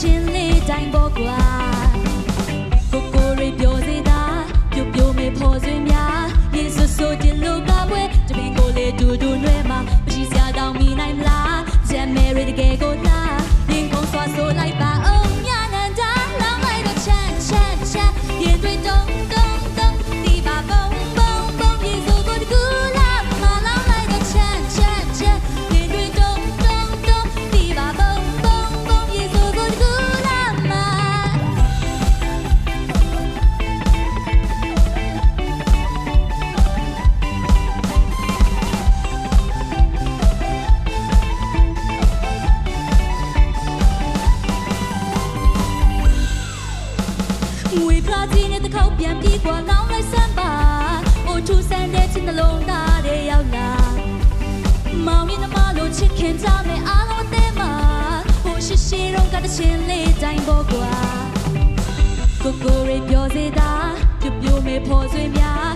ချင်းလေးတိုင်းပေါ် ဝေဖရာကြီးနဲ့တစ်ခေါက်ပြန်ပြေးกว่าလောင်းလိုက်စမ်းပါအိုထူဆန်းတဲ့ချင်းနှလုံးသားတွေရောက်လာမောင်ရင်မလို့ချစ်ခင်ကြမယ်အားလုံးတဲမှာဟိုရှိရှိတော့ကတချင်းလေးတိုင်းပေါ်กว่าကိုကိုရေပြောစေတာပြပြမေဖို့ဆွေများ